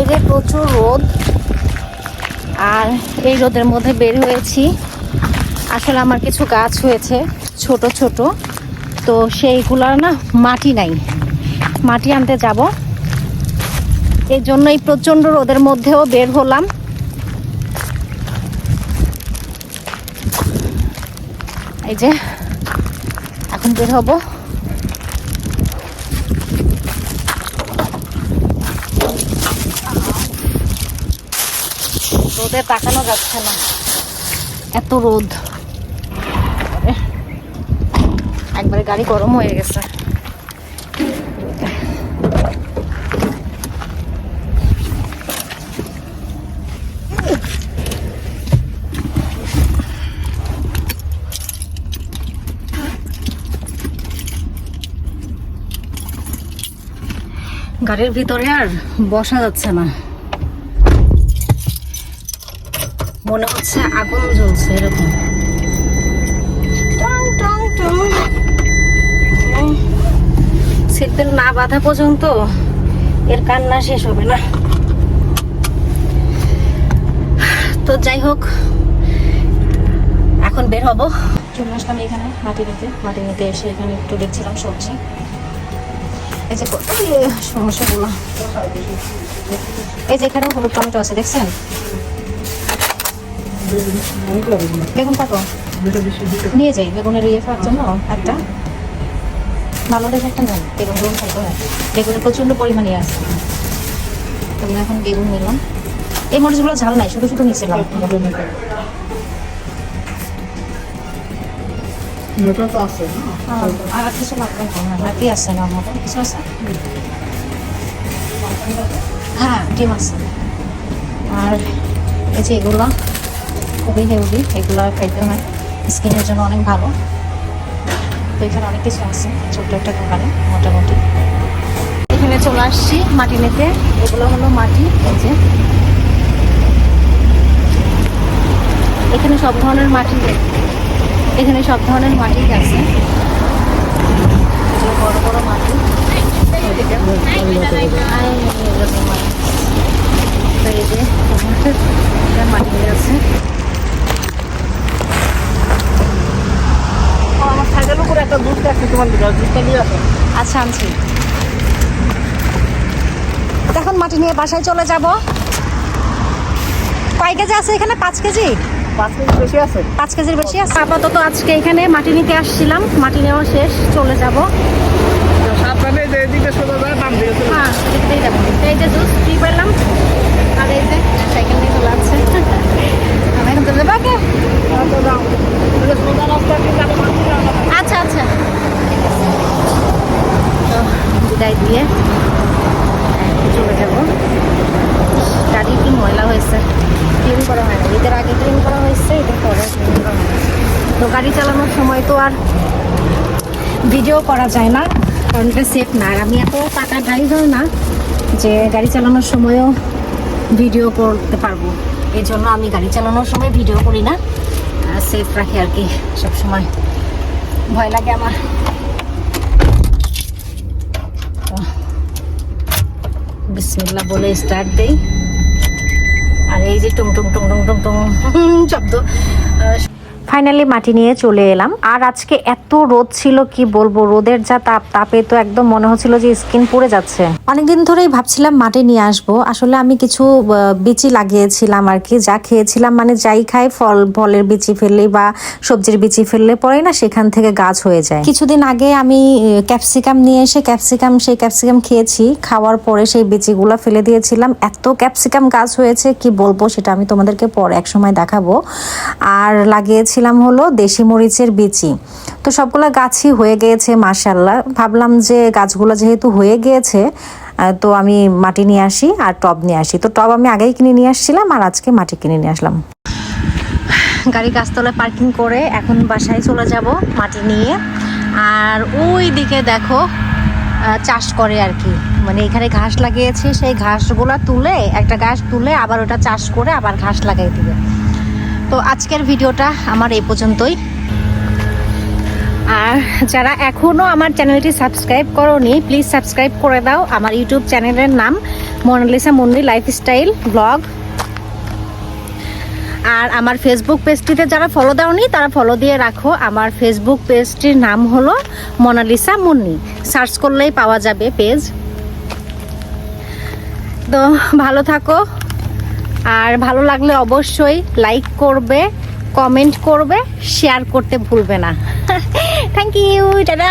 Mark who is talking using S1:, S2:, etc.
S1: বাইরে প্রচুর রোদ। আর এই রোদের মধ্যে বের হয়েছি। আসলে আমার কিছু গাছ হয়েছে, ছোট ছোট। তো সেইগুলার না মাটি নাই। মাটি আনতে যাব। এই জন্য এই প্রচণ্ড রোদের মধ্যেও বের হলাম। এই যে, এখন বের হব। রোদে তাকানো যাচ্ছে না। এত রোদ। একবারে গাড়ি গরম হয়ে গেছে। গাড়ির ভিতরে আর বসা যাচ্ছে না। মনে হচ্ছে আগুন জ্বলছে এরকম। সিটবেল্ট না বাঁধা পর্যন্ত এর কান্না শেষ হবে না। তো যাই হোক, এখন বের হব। চলে আসলাম এখানে মাটি নিতে। মাটি নিতে এসে এখানে একটু দেখছিলাম সবজি। এই যে কত সমস্যাগুলো। এই যে এখানে হলুদ টমেটো আছে, দেখছেন? বেগুন কত নিয়ে যাই বেগুনের ইয়ে খাওয়ার জন্য একটা। ভালো দেখে একটা নেন বেগুন বেগুন খাইতে হয় বেগুনের প্রচণ্ড পরিমাণে আছে। তোমরা এখন বেগুন নিলাম। এই মরিচগুলো ঝাল নাই শুধু শুধু নিয়েছিলাম আর কিছু লাগবে না আছে না মতো কিছু আছে? হ্যাঁ ডিম আছে। আর এই যে এগুলো খুবই হেলদি এগুলো খাইতে হয়। স্কিনের জন্য অনেক ভালো। তো এখানে অনেক কিছু আছে, ছোট্ট একটা দোকানে, মোটামুটি। এখানে চলে আসছি মাটি নিতে। এগুলো হলো মাটি, এই যে। এখানে সব ধরনের মাটি এখানে সব ধরনের মাটি আছে। বড় বড় মাটি। এই যে এটা মাটি আছে
S2: আমার সাইকেল উপরে একটা দুধ দেখছি তোমার দিকে দুধটা নিয়ে আসো
S1: আচ্ছা আনছি। এখন মাটি নিয়ে বাসায় চলে যাব। কয় কেজি আছে এখানে? পাঁচ কেজি?
S2: পাঁচ কেজি বেশি আছে।
S1: পাঁচ কেজির বেশি আছে। আপাতত আজকে এখানে মাটি নিতে আসছিলাম। মাটি নেওয়া শেষ চলে যাব। হ্যাঁ এই যে জুস ফ্রি পেলাম আর এই যে সাইকেল নিয়ে চলে আসছে আমি এখন চলে যাব ওকে
S2: সোজা রাস্তা দিয়ে যাবে মাটি রান্না
S1: আচ্ছা আচ্ছা তো বিদায় দিয়ে চলে যাব গাড়ি কি ময়লা হয়েছে ক্লিন করা হয় না ঈদের আগে ক্লিন করা হয়েছে ঈদের পরে ক্লিন করা হয় তো গাড়ি চালানোর সময় তো আর ভিডিও করা যায় না। কারণ এটা সেফ না। আর আমি এত টাকা ড্রাইভার না যে গাড়ি চালানোর সময়ও ভিডিও করতে পারব। এই জন্য আমি গাড়ি চালানোর সময় ভিডিও করি না। সেফ রাখি আর কি সবসময়। ভয় লাগে আমার। তো, বিসমিল্লাহ বলে স্টার্ট দেই। আর এই যে টুম টুম টুম টুম টুম টুং শব্দ
S3: ফাইনালি মাটি নিয়ে চলে এলাম। আর আজকে এত রোদ ছিল, কি বলব? রোদের যা তাপ, তাপে তো একদম মনে হচ্ছিল যে স্কিন পুড়ে যাচ্ছে। অনেকদিন ধরেই ভাবছিলাম মাটি নিয়ে আসব। আসলে আমি কিছু বিচি লাগিয়েছিলাম আর কি। যা খেয়েছিলাম মানে যাই খাই, ফল, ফলের বিচি ফেললে বা সবজির বিচি ফেললে পরে না সেখান থেকে গাছ হয়ে যায়। কিছুদিন আগে আমি ক্যাপসিকাম নিয়ে এসে ক্যাপসিকাম, সেই ক্যাপসিকাম খেয়েছি। খাওয়ার পরে সেই বিচিগুলো ফেলে দিয়েছিলাম। এত ক্যাপসিকাম গাছ হয়েছে, কি বলব সেটা আমি তোমাদেরকে পরে এক সময় দেখাবো। আর লাগিয়েছিলাম হলো দেশি মরিচের বিচি। তো সবগুলো গাছই হয়ে গিয়েছে মাশাল্লাহ ভাবলাম যে গাছগুলো যেহেতু হয়ে গিয়েছে তো আমি মাটি নিয়ে আসি আর টব নিয়ে আসি। তো টব আমি আগেই কিনে নিয়ে আসছিলাম আর আজকে মাটি কিনে নিয়ে আসলাম।
S1: গাড়ি গাছতলায় পার্কিং করে এখন বাসায় চলে যাব মাটি নিয়ে। আর ওই দিকে দেখো চাষ করে আর কি। মানে এখানে ঘাস লাগিয়েছে, সেই ঘাসগুলো তুলে, একটা ঘাস তুলে আবার ওটা চাষ করে আবার ঘাস লাগাই দিবে। তো আজকের ভিডিওটা আমার এই পর্যন্তই। আর যারা এখনও আমার চ্যানেলটি সাবস্ক্রাইব করোনি, প্লিজ সাবস্ক্রাইব করে দাও আমার ইউটিউব চ্যানেলের নাম মোনালিসা মুন্নি লাইফস্টাইল ব্লগ। আর আমার ফেসবুক পেজটিতে যারা ফলো দাওনি, তারা ফলো দিয়ে রাখো। আমার ফেসবুক পেজটির নাম হলো মোনালিসা মুন্নি। সার্চ করলেই পাওয়া যাবে পেজ। তো ভালো থাকো। আর ভালো লাগলে অবশ্যই লাইক করবে কমেন্ট করবে শেয়ার করতে ভুলবে না। থ্যাংক ইউ দাদা